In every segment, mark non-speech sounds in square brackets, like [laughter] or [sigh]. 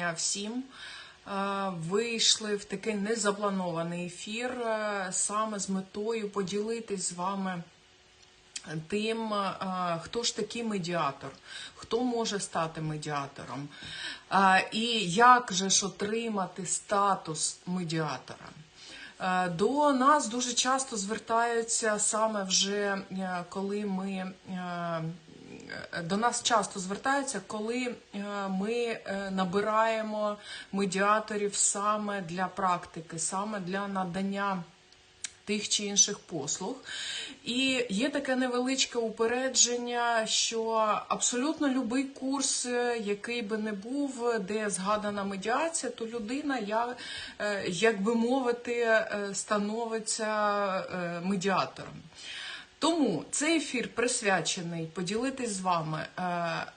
дня всім. Е, Вийшли в такий незапланований ефір е, саме з метою поділитись з вами тим, е, хто ж такий медіатор, хто може стати медіатором, і як же ж отримати статус медіатора. До нас дуже часто звертаються саме вже коли ми до нас часто звертаються, коли е, ми е, набираємо медіаторів саме для практики, саме для надання тих чи інших послуг. І є таке невеличке упередження, що абсолютно будь-який курс, е, який би не був, де згадана медіація, то людина, як би мовити, становиться медіатором. Тому цей ефір присвячений поділитись з вами, е,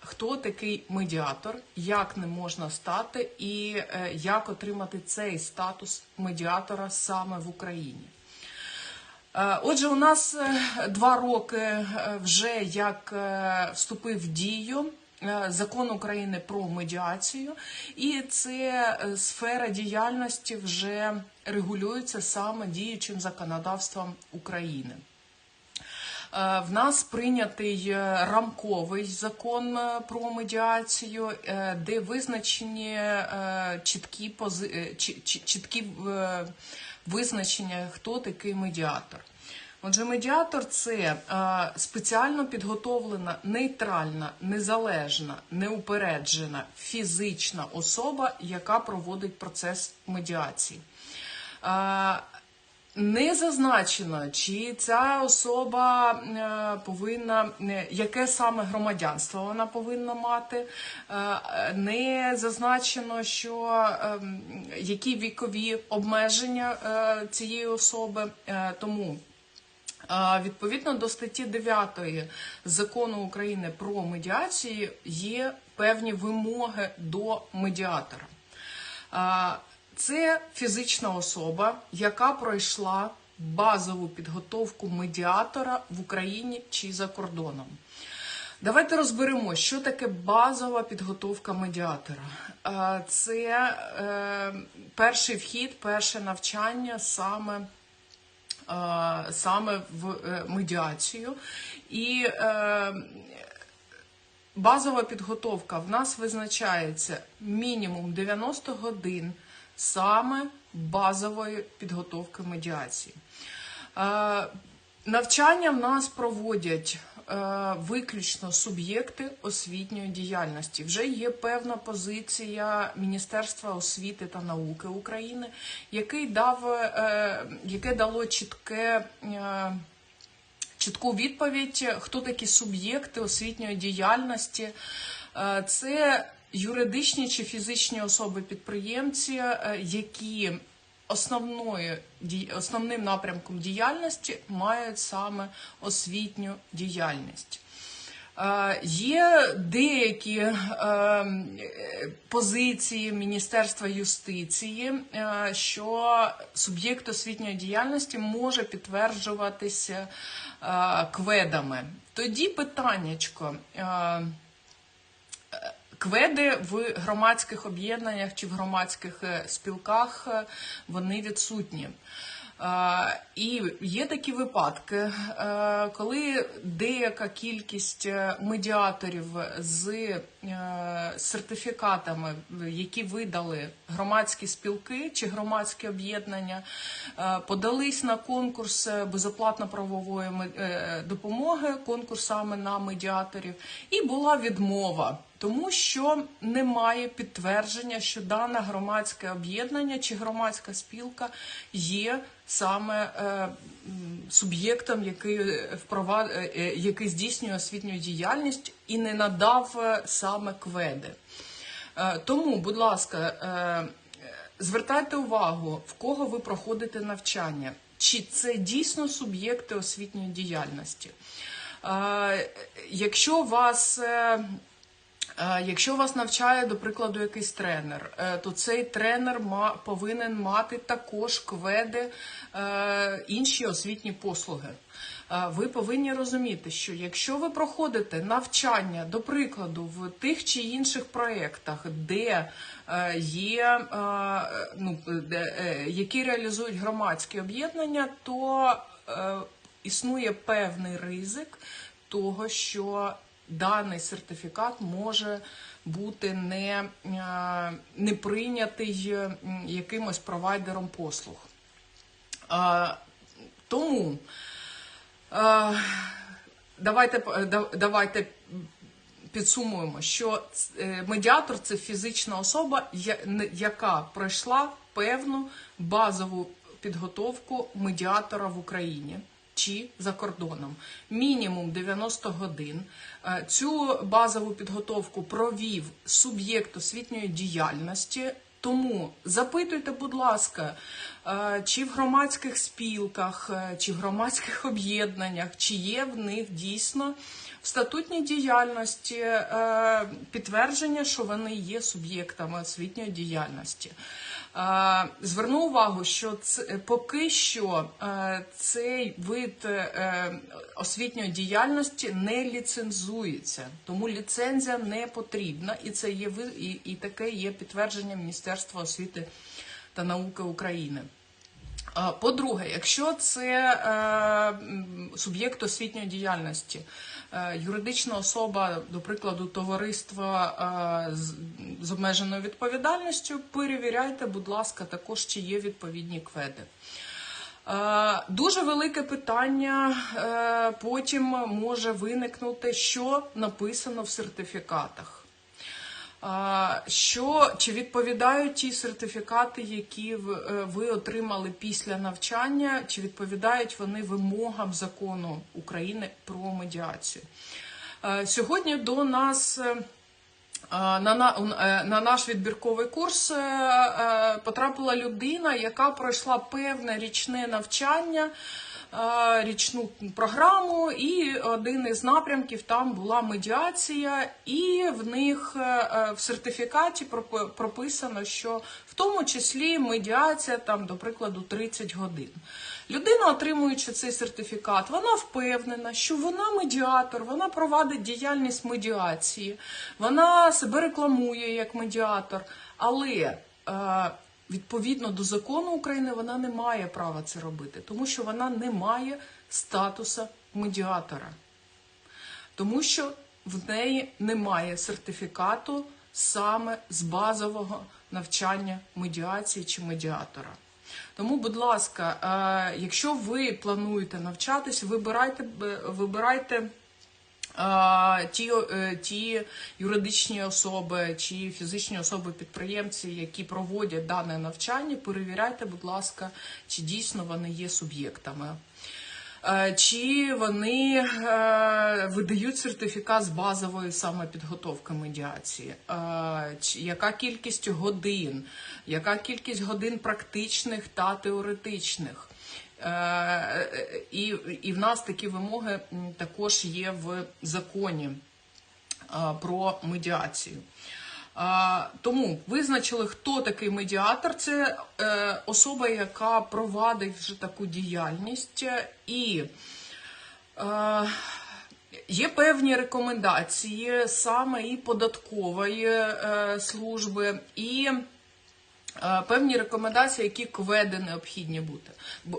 хто такий медіатор, як не можна стати, і е, як отримати цей статус медіатора саме в Україні. Е, Отже, у нас два роки вже як вступив в дію закон України про медіацію, і це сфера діяльності вже регулюється саме діючим законодавством України. Е, В нас прийнятий е, рамковий закон е, про медіацію, де визначені чіткі пози... чі- чі- чіткі визначення, хто такий медіатор. Отже, медіатор це спеціально підготовлена, нейтральна, незалежна, неупереджена фізична особа, яка проводить процес медіації. Не зазначено, чи ця особа е, повинна, яке саме громадянство вона повинна мати. Е, Не зазначено, що ем, які вікові обмеження е, цієї особи. Тому Відповідно до статті 9 закону України про медіацію є певні вимоги до медіатора. Це фізична особа, яка пройшла базову підготовку медіатора в Україні чи за кордоном. Давайте розберемо, що таке базова підготовка медіатора. Це е, перший вхід, перше навчання саме е, саме в е, медіацію. І е, базова підготовка в нас визначається мінімум 90 годин саме базової підготовки медіації. Е, Навчання в нас проводять е, виключно суб'єкти освітньої діяльності. Вже є певна позиція Міністерства освіти та науки України, який дав, е, яке дало чітке. чітку відповідь, хто такі суб'єкти освітньої діяльності. Це юридичні чи фізичні особи-підприємці, е, які основною, основним напрямком діяльності мають саме освітню діяльність. Е, Є деякі е, позиції Міністерства юстиції, що суб'єкт освітньої діяльності може підтверджуватися кведами. Тоді питаннячко. Кведи в громадських об'єднаннях чи в громадських е, спілках е, вони відсутні. І є такі випадки, е, коли деяка кількість медіаторів з сертифікатами, які видали громадські спілки чи громадські об'єднання, подались на конкурс безоплатно правової ме- е, допомоги, конкурс саме на медіаторів, і була відмова. Тому що немає підтвердження, що дане громадське об'єднання чи громадська спілка є саме е, суб'єктом, який впровад... е, е, який здійснює освітню діяльність і не надав е, саме кведи. Е, Тому, будь ласка, е, звертайте увагу, в кого ви проходите навчання, чи це дійсно суб'єкти освітньої діяльності. Якщо вас Якщо вас навчає, до прикладу, якийсь тренер, е, то цей тренер повинен мати також кведи е, інші освітні послуги. Е, Ви повинні розуміти, що якщо ви проходите навчання, до прикладу, в тих чи інших проєктах, де е, є, е, ну, е, які реалізують громадські об'єднання, то е, існує певний ризик того, що даний сертифікат може бути не, е, не прийнятий якимось провайдером послуг. Е, Тому е, давайте, давайте підсумуємо, що медіатор це фізична особа, яка пройшла певну базову підготовку медіатора в Україні. Чи за кордоном мінімум 90 годин. Е, Цю базову підготовку провів суб'єкт освітньої діяльності. Тому запитуйте, будь ласка, е, чи в громадських спілках, е, чи в громадських [laughs] об'єднаннях, чи є в них дійсно в статутній діяльності підтвердження, що вони є суб'єктами освітньої діяльності. Е, Зверну увагу, що це, поки що е, цей вид е, освітньої діяльності не ліцензується, тому ліцензія не потрібна, і це є і, і таке є підтвердження Міністерства освіти та науки України. По-друге, якщо це е, суб'єкт освітньої діяльності, е, юридична особа, до прикладу, товариства е, з, з обмеженою відповідальністю, перевіряйте, будь ласка, також чи є відповідні кведи. Е, Дуже велике питання е, потім може виникнути, що написано в сертифікатах. Що чи відповідають ті сертифікати, які е, ви отримали після навчання, чи відповідають вони вимогам закону України про медіацію? Е, Сьогодні до нас е, на, на, наш відбірковий курс потрапила людина, яка пройшла певне річне навчання, річну програму, і один із напрямків там була медіація, і в них е, е, в сертифікаті прописано, що в тому числі медіація там, до прикладу, 30 годин. Людина, отримуючи цей сертифікат, вона впевнена, що вона медіатор, вона провадить діяльність медіації, вона себе рекламує як медіатор, але е, відповідно до закону України вона не має права це робити, тому що вона не має статуса медіатора, тому що в неї немає сертифікату саме з базового навчання медіації чи медіатора. Тому, будь ласка, е, якщо ви плануєте навчатись, вибирайте, вибирайте ті, е, ті юридичні особи чи фізичні особи-підприємці, які проводять дане навчання, перевіряйте, будь ласка, чи дійсно вони є суб'єктами. Е, Чи вони е, видають сертифікат з базової саме підготовки медіації? Яка кількість годин, яка кількість годин практичних та теоретичних? Е, е, І, і в нас такі вимоги також є в законі е, про медіацію. Тому визначили, хто такий медіатор. Це е, особа, яка провадить вже таку діяльність, і е, є певні рекомендації саме і податкової е, служби, і е, певні рекомендації, які кведи необхідні бути.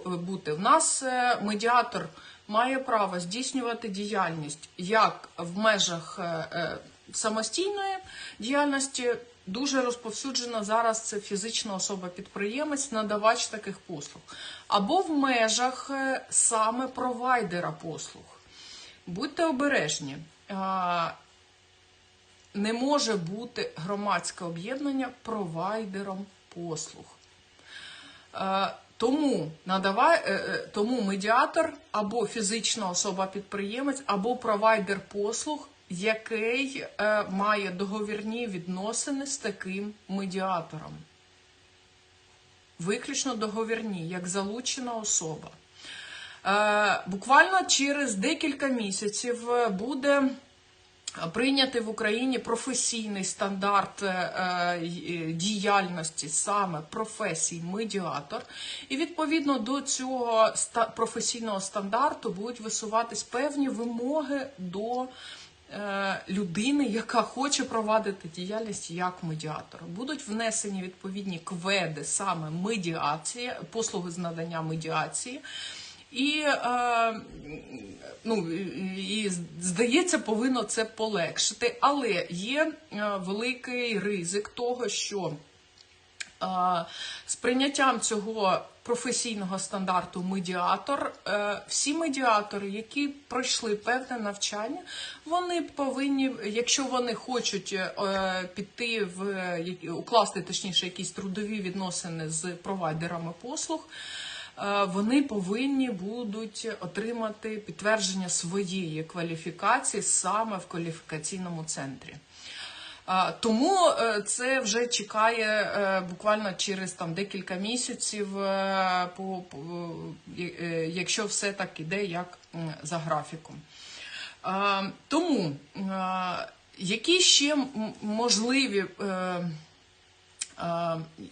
Бути. В нас е, медіатор має право здійснювати діяльність як в межах е, е, самостійної діяльності. Дуже розповсюджена зараз це фізична особа-підприємець, надавач таких послуг, або в межах е, саме провайдера послуг. Будьте обережні. Не може бути громадське об'єднання провайдером послуг. Е, Тому надавай, е, е, тому медіатор або фізична особа-підприємець, або провайдер послуг, який має договірні відносини з таким медіатором. Виключно договірні, як залучена особа. Буквально через декілька місяців буде Прийняти в Україні професійний стандарт е, е, діяльності саме професій медіатор, і відповідно до цього професійного стандарту будуть висуватись певні вимоги до е, людини, яка хоче провадити діяльність як медіатор. Будуть внесені відповідні кведи саме медіації, послуги з надання медіації. І, е, ну, і здається, повинно це полегшити. Але є е, великий ризик того, що е, з прийняттям цього професійного стандарту медіатор, всі медіатори, які пройшли певне навчання, вони повинні, якщо вони хочуть піти в укласти точніше якісь трудові відносини з провайдерами послуг. Е, Вони повинні будуть отримати підтвердження своєї кваліфікації саме в кваліфікаційному центрі. Тому е, це вже чекає е, буквально через там декілька місяців, е, е, е, якщо все так іде, як за графіком. Тому е, які ще можливі. Е,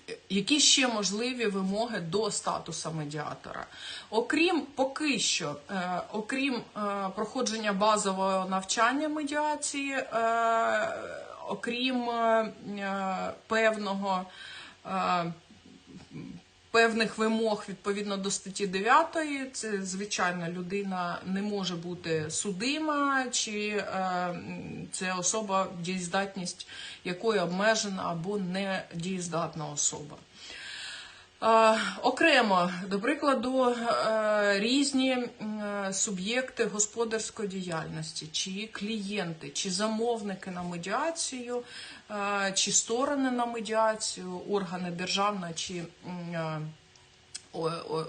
Е, Які ще можливі вимоги до статусу медіатора? Окрім поки що, е, окрім е, проходження базового навчання медіації, е, окрім певного. Певних вимог відповідно до статті 9, це звичайно людина не може бути судима, чи е, це особа, дієздатність якої обмежена або не дієздатна особа. Окремо, до прикладу, е, різні е, суб'єкти господарської діяльності, чи клієнти, чи замовники на медіацію, е, чи сторони на медіацію, органи державної чи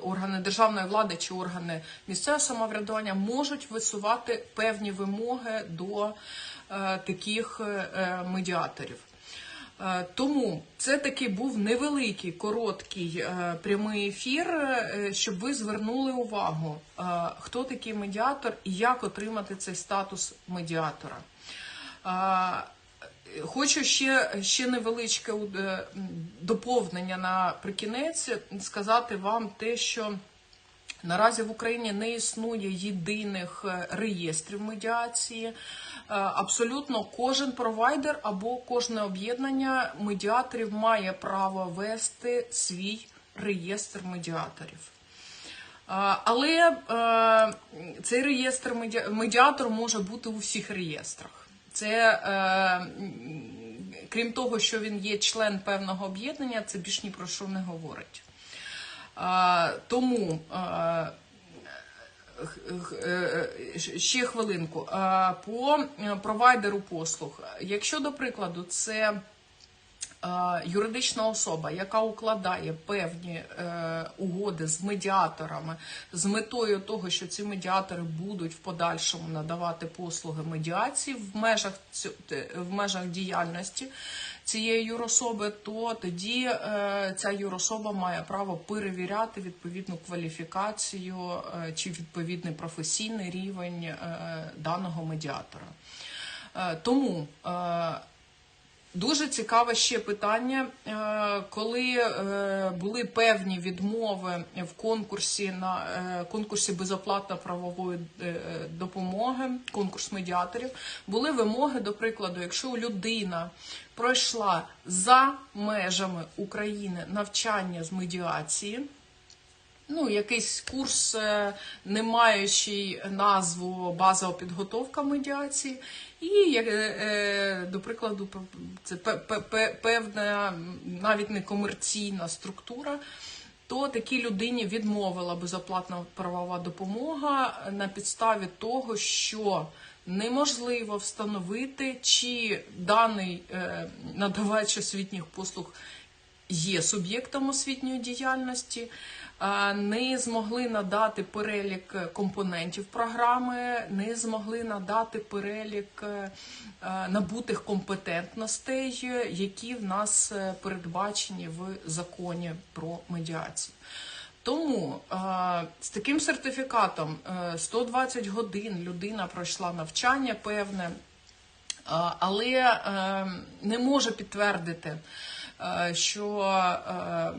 органи державної влади чи органи місцевого самоврядування можуть висувати певні вимоги до таких медіаторів. Е, Тому це таки був невеликий, короткий е, прямий ефір, е, щоб ви звернули увагу, хто такий медіатор і як отримати цей статус медіатора. Хочу ще, ще невеличке доповнення наприкінець сказати вам те, що Наразі в Україні не існує єдиних е, реєстрів медіації. Е, Абсолютно кожен провайдер або кожне об'єднання медіаторів має право вести свій реєстр медіаторів. Е, Але цей реєстр медіа- медіатор може бути у всіх реєстрах. Це крім того, що він є член певного об'єднання, це більш ні про що не говорить. Тому е, е, ще хвилинку. По е, провайдеру послуг, якщо до прикладу, це юридична особа, яка укладає певні угоди з медіаторами з метою того, що ці медіатори будуть в подальшому надавати послуги медіації в межах в межах діяльності цієї юрособи, то тоді е, ця юрособа має право перевіряти відповідну кваліфікацію е, чи відповідний професійний рівень е, даного медіатора. Тому Дуже цікаве ще питання, е, коли е, були певні відмови в конкурсі на е, конкурсі безоплатно правової допомоги, конкурс медіаторів, були вимоги, до прикладу, якщо людина пройшла за межами України навчання з медіації ну, якийсь курс, не маючий назву базова підготовка медіації, і, як, е, е, до прикладу, це пе- пе- пе- певна навіть не комерційна структура. То такій людині відмовила безоплатна правова допомога на підставі того, що неможливо встановити, чи даний е, надавач освітніх послуг є суб'єктом освітньої діяльності, не змогли надати перелік компонентів програми, не змогли надати перелік е, е, набутих компетентностей, е, які в нас е, передбачені в законі про медіацію. Тому е, з таким сертифікатом е, 120 годин людина пройшла навчання певне. Але е, не може підтвердити, е, що, е,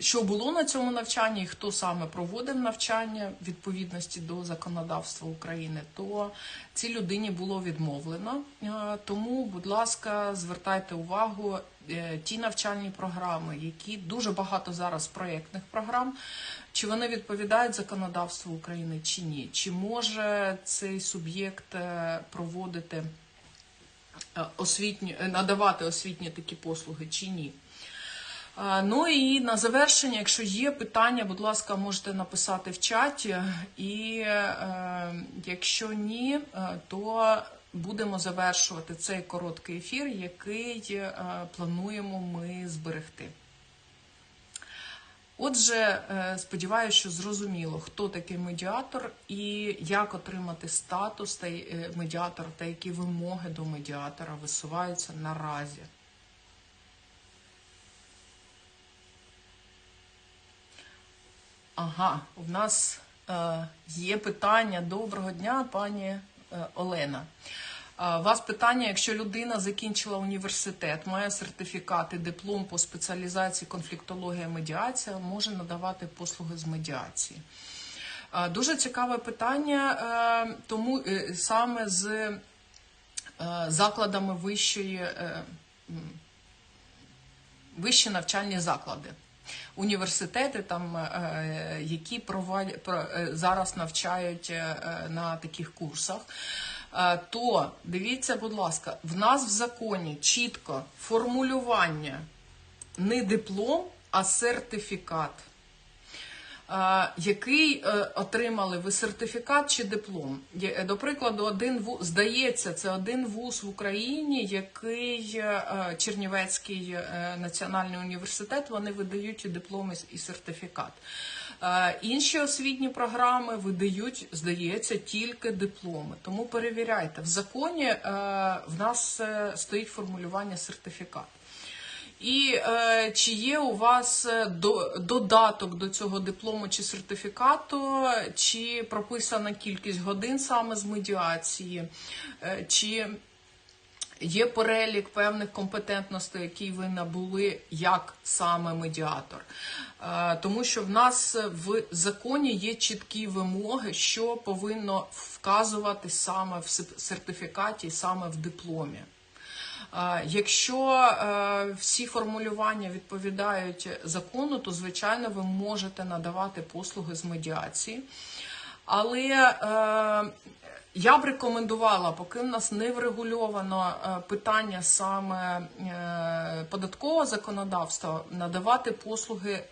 що було на цьому навчанні і хто саме проводив навчання в відповідності до законодавства України, то цій людині було відмовлено. Е, Тому, будь ласка, звертайте увагу. е, Ті навчальні програми, які дуже багато зараз проєктних програм, чи вони відповідають законодавству України чи ні? Чи може цей суб'єкт е, проводити освітні, надавати освітні такі послуги чи ні? Ну і на завершення, якщо є питання, будь ласка, можете написати в чаті. І е, якщо ні, е, то будемо завершувати цей короткий ефір, який е, плануємо ми зберегти. Отже, е, сподіваюся, що зрозуміло, хто такий медіатор і як отримати статус е, медіатора та які вимоги до медіатора висуваються наразі. Ага, у нас е, є питання. Доброго дня, пані е, Олена. Е, У вас питання, якщо людина закінчила університет, має сертифікат і диплом по спеціалізації конфліктологія медіація, може надавати послуги з медіації. Е, Дуже цікаве питання, е, тому саме з закладами вищої, вищі навчальні заклади. Університети, там, е, які проводять, е, зараз навчають е, е, на таких курсах, Е, то дивіться, будь ласка, в нас в законі чітко формулювання не диплом, а сертифікат. Який е, отримали ви сертифікат чи диплом? Е, До прикладу, один вуз, здається, це один вуз в Україні, який е, Чернівецький національний університет, вони видають і диплом і- сертифікат. Інші освітні програми видають, здається, тільки дипломи. Тому перевіряйте. В законі в нас стоїть формулювання сертифікат. І е, чи є у вас е, до, додаток до цього диплому чи сертифікату, чи прописана кількість годин саме з медіації, е, чи є перелік певних компетентностей, які ви набули як саме медіатор. Е, Тому що в нас в законі є чіткі вимоги, що повинно вказувати саме в сертифікаті, саме в дипломі. Якщо е, всі формулювання відповідають закону, то звичайно ви можете надавати послуги з медіації. Але е, я б рекомендувала, поки в нас не врегульовано е, питання саме податкового законодавства, надавати послуги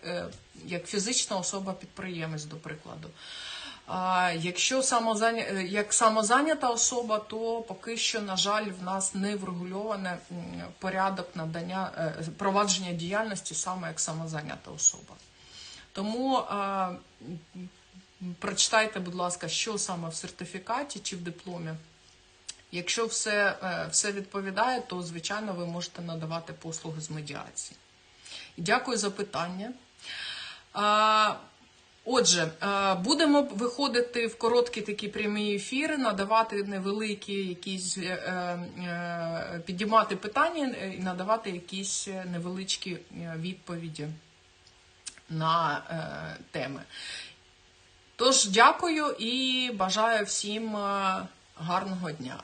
як фізична особа-підприємець, до прикладу. А якщо самозаня... е, як самозайнята особа, то поки що, на жаль, в нас не врегульоване порядок надання е, провадження діяльності саме як самозайнята особа. Тому е, прочитайте, будь ласка, що саме в сертифікаті чи в дипломі. Якщо все, е, все відповідає, то звичайно ви можете надавати послуги з медіації. Дякую за питання. Отже, е, будемо виходити в короткі такі прямі ефіри, надавати невеликі якісь е, е, підіймати питання і надавати якісь невеличкі відповіді на теми. Тож, дякую і бажаю всім гарного дня.